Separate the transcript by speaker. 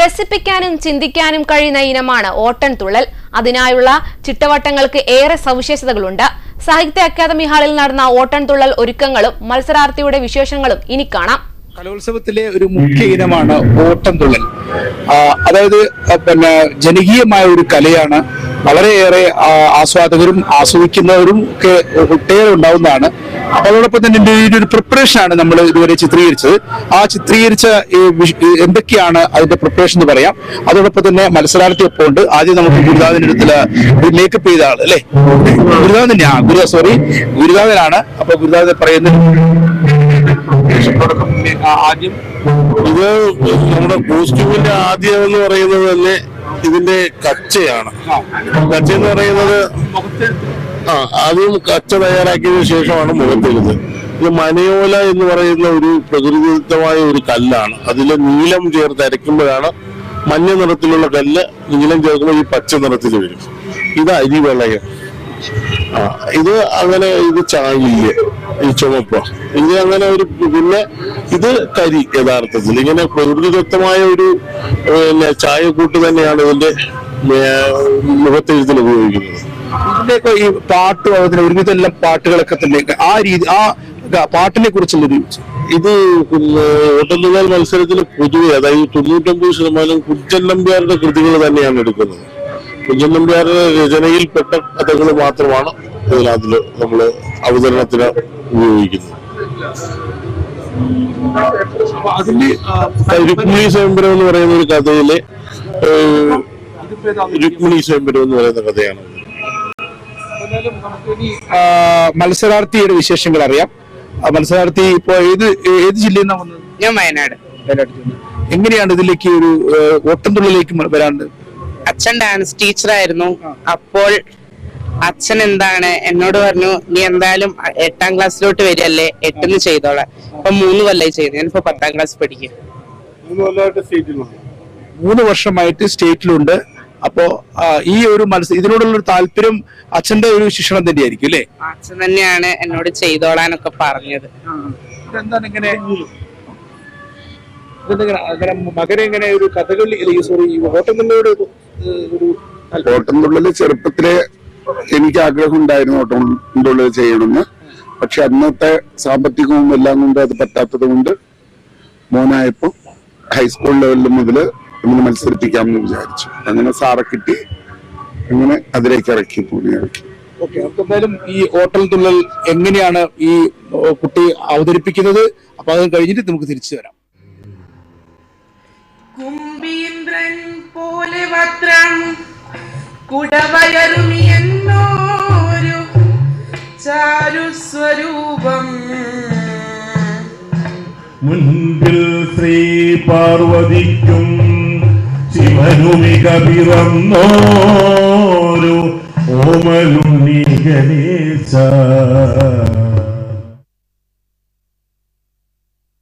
Speaker 1: രസിപ്പിക്കാനും ചിന്തിക്കാനും കഴിയുന്ന ഇനമാണ് ഓട്ടൻ തുള്ളൽ. അതിനായുള്ള ചിട്ടവട്ടങ്ങൾക്ക് ഏറെ സവിശേഷതകളുണ്ട്. സാഹിത്യ അക്കാദമി ഹാളിൽ നടന്ന ഓട്ടൻ തുള്ളൽ ഒരുക്കങ്ങളും മത്സരാർത്ഥിയുടെ വിശേഷങ്ങളും ഇനി കാണാം.
Speaker 2: കലോത്സവത്തിലെ ഒരു മുഖ്യ ഇനമാണ് ഓട്ടംതുള്ളൽ തുള്ളൽ. അതായത് പിന്നെ ജനകീയമായ ഒരു കലയാണ് വളരെയേറെ ആസ്വാദകരും ആസ്വദിക്കുന്നവരും ഒക്കെ ഒട്ടേറെ ഉണ്ടാവുന്നതാണ്. അതോടൊപ്പം തന്നെ ഈ ഒരു പ്രിപ്പറേഷൻ ആണ് നമ്മൾ ഇതുവരെ ചിത്രീകരിച്ചത്. ആ ചിത്രീകരിച്ച എന്തൊക്കെയാണ് അതിന്റെ പ്രിപ്പറേഷൻ എന്ന് പറയാം. അതോടൊപ്പം തന്നെ മത്സരാർത്ഥി ഒപ്പം ഉണ്ട് ആദ്യം നമുക്ക് ഗുരുദാദിന്റെ അടുത്തുള്ള ഒരു മേക്കപ്പ് ചെയ്ത ആൾ അല്ലേ? ഗുരുദാദൻ തന്നെയാ? ഗുരു സോറി ഗുരുദാദനാണ് അപ്പൊ ഗുരുദാദൻ പറയുന്നത് ആദ്യം
Speaker 3: ഇത് നമ്മുടെ കോസ്റ്റ്യൂമിന്റെ ആദ്യം എന്ന് പറയുന്നത് തന്നെ ഇതിന്റെ കച്ചയാണ്. കച്ച എന്ന് പറയുന്നത് ആദ്യം കച്ച തയ്യാറാക്കിയതിനു ശേഷമാണ് മുഖത്തെഴുത് ഇത് മനയോല എന്ന് പറയുന്ന ഒരു പ്രകൃതിദത്തമായ ഒരു കല്ലാണ്. അതിൽ നീലം ചേർത്ത് അരയ്ക്കുമ്പോഴാണ് മഞ്ഞ നിറത്തിലുള്ള കല്ല് നീലം ചേർക്കുമ്പോൾ ഈ പച്ച നിറത്തിൽ വരും. ഇത് അരി വിളയ. ആ ഇത് അങ്ങനെ ഇത് ചായില്ല ഈ ചുമപ്പ. ഇത് അങ്ങനെ ഒരു പിന്നെ ഇത് കരി യഥാർത്ഥത്തിൽ. ഇങ്ങനെ പ്രകൃതിദത്തമായ ഒരു പിന്നെ ചായക്കൂട്ട് തന്നെയാണ് ഇതിന്റെ മുഖത്തെഴുത്തിൽ ഉപയോഗിക്കുന്നത്.
Speaker 2: ഇതിന്റെയൊക്കെ ഈ പാട്ട് അതിന് ഒരുവിധം എല്ലാം പാട്ടുകളൊക്കെ തന്നെ ആ രീതി ആ പാട്ടിനെ കുറിച്ചുള്ളൊരു
Speaker 3: ഇത് ഓട്ടംതുള്ളൽ മത്സരത്തിൽ പൊതുവെ അതായത് തൊണ്ണൂറ്റൊമ്പത് ശതമാനം കുഞ്ചൻ നമ്പ്യാരുടെ കൃതികൾ തന്നെയാണ് എടുക്കുന്നത്. കുഞ്ചൻ നമ്പ്യാരുടെ രചനയിൽപ്പെട്ട കഥകൾ മാത്രമാണ് അതിൽ നമ്മൾ അവതരണത്തിന് ഉപയോഗിക്കുന്നത്. രുക്മിണി സ്വയംവരം എന്ന് പറയുന്ന ഒരു കഥയിലെ രുക്മിണി സ്വയംവരം എന്ന് പറയുന്ന കഥയാണ്.
Speaker 2: ആ, മത്സരാർത്ഥിയുടെ വിശേഷങ്ങൾ അറിയാം. മത്സരാർത്ഥി ഇപ്പൊ ഏത് ഏത് ജില്ലയിൽ നിന്നാണ് വന്നത്?
Speaker 4: ഞാൻ വയനാട്.
Speaker 2: വയനാട്. എങ്ങനെയാണ് ഇതിലേക്ക് ഒരു ഓട്ടംതുള്ളിലേക്ക് വരാണ്ട്?
Speaker 4: അച്ഛൻ ഡാൻസ് ടീച്ചറായിരുന്നു. അപ്പോൾ അച്ഛൻ എന്താണ് എന്നോട് പറഞ്ഞു നീ എന്തായാലും എട്ടാം ക്ലാസ്സിലോട്ട് വരികയല്ലേ എട്ടെന്ന് ചെയ്തോളാം. ഇപ്പൊ മൂന്ന് കൊല്ലായി ചെയ്തു. ഞാനിപ്പോ പത്താം ക്ലാസ് പഠിക്കും.
Speaker 2: മൂന്ന് വർഷമായിട്ട് സ്റ്റേറ്റിലുണ്ട്. അപ്പോ ഈ ഒരു മനസ്സ് ഇതിനോടുള്ള ഒരു താല്പര്യം അച്ഛന്റെ ഒരു ശിക്ഷണം തന്നെയായിരിക്കും അല്ലേ?
Speaker 4: അച്ഛൻ തന്നെയാണ് എന്നോട് ചെയ്തോളാനൊക്കെ പറഞ്ഞത്.
Speaker 2: ഇതെന്താണ് ഇങ്ങനെ? അങ്ങനെ മകനെ ഇങ്ങനെ ഒരു കഥകളി സോറി ഓട്ടംതുള്ളിയോട് ഒരു
Speaker 5: ചെറുപ്പത്തിലെ എനിക്ക് ആഗ്രഹം ഉണ്ടായിരുന്നു ഓട്ടംതുള്ളൽ ചെയ്യണമെന്ന്. പക്ഷെ അന്നത്തെ സാമ്പത്തികവും എല്ലാം കൊണ്ട് അത് പറ്റാത്തത് കൊണ്ട് മോനായപ്പോ ഹൈസ്കൂൾ ലെവലിൽ മുതൽ ഇങ്ങനെ മത്സരിപ്പിക്കാമെന്ന് വിചാരിച്ചു. അങ്ങനെ സാറെ കിട്ടി. അങ്ങനെ അതിലേക്ക് ഇറക്കി കൂടി. ഇറക്കി
Speaker 2: ഓക്കെ നമുക്ക് എന്തായാലും ഈ ഹോട്ടൽ തുള്ളൽ എങ്ങനെയാണ് ഈ കുട്ടി അവതരിപ്പിക്കുന്നത്? അപ്പൊ അത് കഴിഞ്ഞിട്ട് നമുക്ക് തിരിച്ചു വരാം.
Speaker 6: കുമ്പീന്ദ്രൻ പോലെ വസ്ത്രം കുടവയറുമിയെന്നോരു ചാരുസ്വരൂപം.
Speaker 7: മുൻപിൽ ശ്രീ പാർവതിക്കും ശിവനുമിക പിറന്നോരു ഓമലുണ്ണി ഗണേശ